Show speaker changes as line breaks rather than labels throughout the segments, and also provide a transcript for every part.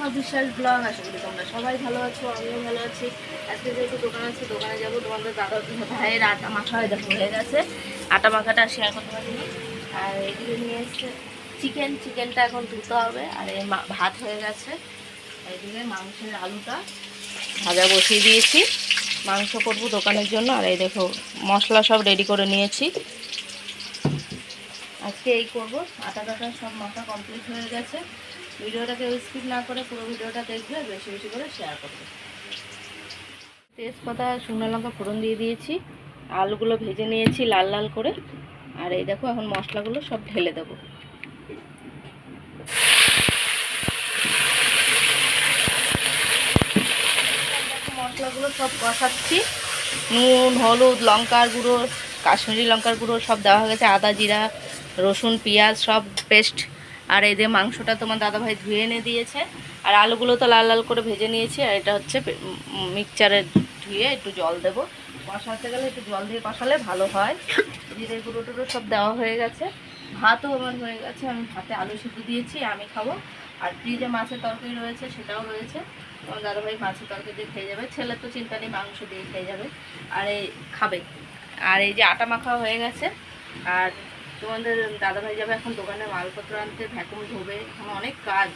আমার বিশ্বাস ব্লগ, আশা করি তোমরা সবাই ভালো আছো, আমিও ভালো আছি। আজকে যেহেতু দোকান আছে, দোকানে যাব। তোমাদের দাদা, ভাইয়ের আটা মাখা হয়ে দেখো হয়ে গেছে। আটা মাখাটা শেয়ার করতে পারিনি। আর এদিকে নিয়ে এসছে চিকেন চিকেনটা এখন ধুতে হবে। আর এই ভাত হয়ে গেছে। এদিকে মাংসের আলুটা ভাজা বসিয়ে দিয়েছি। মাংস করব দোকানের জন্য। আর এই দেখো, মশলা সব রেডি করে নিয়েছি। আজকে এই করব। আটা টাটা সব মাথা কমপ্লিট হয়ে গেছে। ভিডিওটাকে স্কিপ না করে পুরো ভিডিওটা দেখবে বেশি বেশি করে শেয়ার করবে। তেজপাতা, শুকনো লঙ্কা ফোড়ন দিয়ে দিয়েছি। আলুগুলো ভেজে নিয়েছি লাল লাল করে। আর এই দেখো, এখন মশলাগুলো সব ঢেলে দেবো। মশলাগুলো সব কষাচ্ছি। নুন, হলুদ, লঙ্কার গুঁড়ো, কাশ্মীরি লঙ্কার গুঁড়ো সব দেওয়া হয়ে গেছে। আদা, জিরা, রসুন, পেঁয়াজ সব পেস্ট আর এই যে মাংসটা তোমার দাদাভাই ধুয়ে এনে দিয়েছে, আর আলুগুলো তো লাল লাল করে ভেজে নিয়েছি, আর এটা হচ্ছে মিক্সচারে ধুয়ে একটু জল দেবো। কষাতে গেলে একটু জল দিয়ে কষালে ভালো হয়। জিরে গুঁড়ো টুড়ো সব দেওয়া হয়ে গেছে। ভাতও আমার হয়ে গেছে, আমি ভাতে আলু সিদ্ধ দিয়েছি, আমি খাব। আর ফ্রিজে মাছের তরকারি রয়েছে সেটাও রয়েছে। আমার দাদাভাই মাছের তরকারি দিয়ে খেয়ে যাবে। ছেলে তো চিন্তা নেই, মাংস দিয়ে খেয়ে যাবে। আর এই খাবে। আর এই যে আটা মাখা হয়ে গেছে, আর তোমাদের দাদাভাই যাবে, এখন দোকানে মালপত্র আনতে, ভ্যাকুম ধোবে, এখন অনেক কাজ।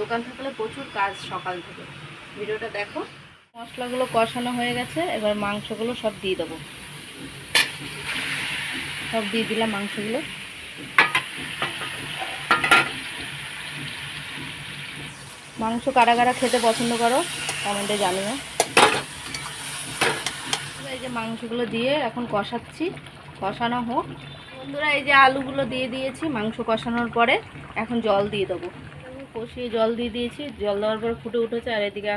দোকান থাকলে প্রচুর কাজ সকাল থেকে। ভিডিওটা দেখো। মশলাগুলো কষানো হয়ে গেছে, এবার মাংসগুলো সব দিয়ে দেবো। সব দিয়ে দিলাম মাংসগুলো। মাংস কারা কারা খেতে পছন্দ করো কমেন্টে জানিও। এই যে মাংসগুলো দিয়ে এখন কষাচ্ছি। কষানো হোক। বন্ধুরা, এই যে আলুগুলো দিয়ে দিয়েছি, মাংস কষানোর পরে এখন জল দিয়ে দেবো। কষিয়ে জল দিয়ে দিয়েছি, জল দেওয়ার পর ফুটে উঠেছে, আর এদিকে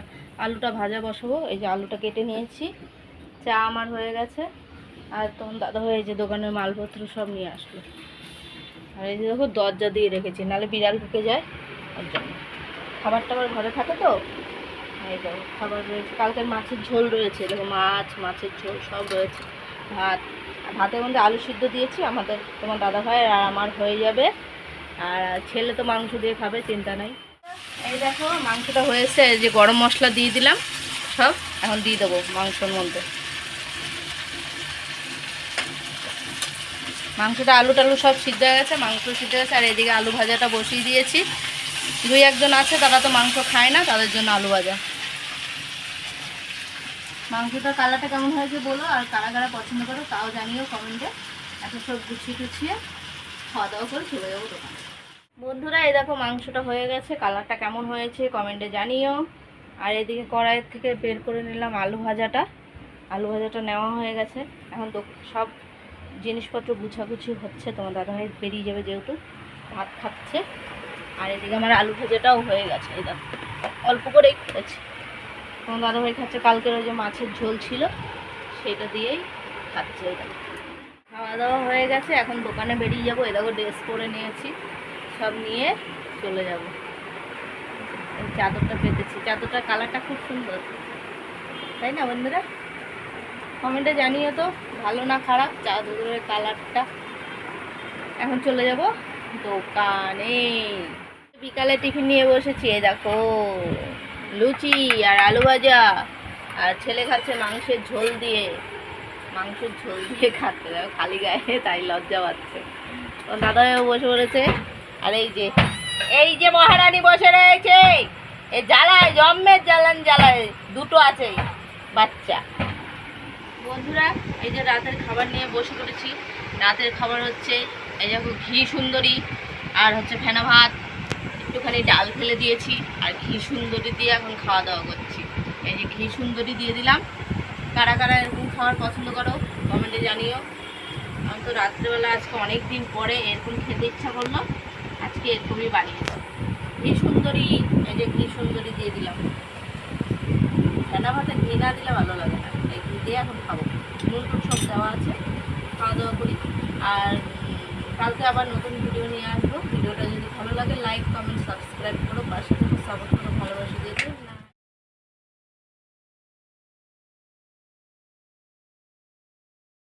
আলুটা ভাজা বসাবো। এই যে আলুটা কেটে নিয়েছি, চা আমার হয়ে গেছে, আর তখন দাদা এই যে দোকানের মালপত্র সব নিয়ে আসলো। আর এই যে দেখো, দরজা দিয়ে রেখেছি নাহলে বিড়াল ঢুকে যায় ওর জন্য খাবার টাবার ঘরে থাকে তো? এই দেখো, খাবার রয়েছে, কালকের মাছের ঝোল রয়েছে, দেখো মাছ, মাছের ঝোল সব রয়েছে। ভাত। ভাতের মধ্যে আলু সিদ্ধ দিয়েছি, আমাদের তোমার দাদা ভাই আর আমার হয়ে যাবে। আর ছেলে তো মাংস দিয়ে খাবে, চিন্তা নাই। এই দেখো, মাংসটা হয়েছে যে গরম মশলা দিয়ে দিলাম, সব। এখন দিয়ে দেবো মাংসর মধ্যে। মাংসটা আলু টালু সব সিদ্ধ হয়ে গেছে, মাংস সিদ্ধ গেছে, আর এদিকে আলু ভাজাটা বসিয়ে দিয়েছি। দুই একজন আছে, তারা তো মাংস খায় না, তাদের জন্য আলু ভাজা। মাংসটার কালারটা কেমন হয়েছে বলো, আর কারা কারা পছন্দ করো তাও জানিও কমেন্টে। এত সব গুছিয়ে টুছিয়ে খাওয়া দাওয়া করে চলে যাব দোকানে। বন্ধুরা, এই দেখো মাংসটা হয়ে গেছে, কালারটা কেমন হয়েছে কমেন্টে জানিও। আর এদিকে কড়াইয়ের থেকে বের করে নিলাম আলু ভাজাটা। আলু ভাজাটা নেওয়া হয়ে গেছে। এখন তো সব জিনিসপত্র গুছাগুছি হচ্ছে, তোমার দাদাভাই বেরিয়ে যাবে যেহেতু, ভাত খাচ্ছে। আর এদিকে আমার আলু ভাজাটাও হয়ে গেছে, এই দেখো। অল্প করেই করেছি তোমার দাদাভাই খাচ্ছে, কালকের ওই যে মাছের ঝোল ছিল, সেটা দিয়েই খাচ্ছে এটা খাওয়া দাওয়া হয়ে গেছে, এখন দোকানে বেরিয়ে যাব। এই দেখো ড্রেস পরে নিয়েছি, সব নিয়ে চলে যাব। চাদরটা পেতেছি। চাদরটার কালারটা খুব সুন্দর, তাই না বন্ধুরা? কমেন্টে জানিও তো, ভালো না খারাপ? চাদরের কালারটা এখন চলে যাব দোকানে। বিকালে টিফিন নিয়ে বসেছি এ দেখো। লুচি আর আলু ভাজা আর ছেলে খাচ্ছে মাংসের ঝোল দিয়ে। মাংসের ঝোল দিয়ে খাচ্ছে। খালি গায়ে, তাই লজ্জা পাচ্ছে। তো দাদাও বসে পড়েছে। আর এই যে এই যে মহারানী বসে রয়েছে। এই জ্বালায়, জম্মের জ্বালান জ্বালায়। দুটো আছে, বাচ্চা। বন্ধুরা, এই যে রাতের খাবার নিয়ে বসে পড়েছি। রাতের খাবার হচ্ছে, এই দেখো ঘি সুন্দরী আর হচ্ছে ফেনা ভাত। একটুখানি ডাল ফেলে দিয়েছি, আর ঘি সুন্দরী দিয়ে এখন খাওয়া দাওয়া করছি। এই যে ঘি সুন্দরী দিয়ে দিলাম। কারা কারা এরকম খাওয়ার পছন্দ করো, কমেন্টে জানিও। আমি তো রাত্রেবেলা আজকে অনেক দিন পরে এরকম খেতে ইচ্ছা করল, আজকে এরকমই বানিয়েছি ঘি সুন্দরী, এই যে ঘি সুন্দরী দিয়ে দিলাম। ফেনা ভাতে ঘি না দিলে ভালো লাগে না। এই ঘি দিয়ে এখন খাব। নুন টুন সব দেওয়া আছে, খাওয়া দাওয়া করি। আর কালকে আবার নতুন ভিডিও নিয়ে আসব। ভিডিওটা যদি ভালো লাগে লাইক কমেন্ট সাবস্ক্রাইব করো পাশে থেকে সাপোর্ট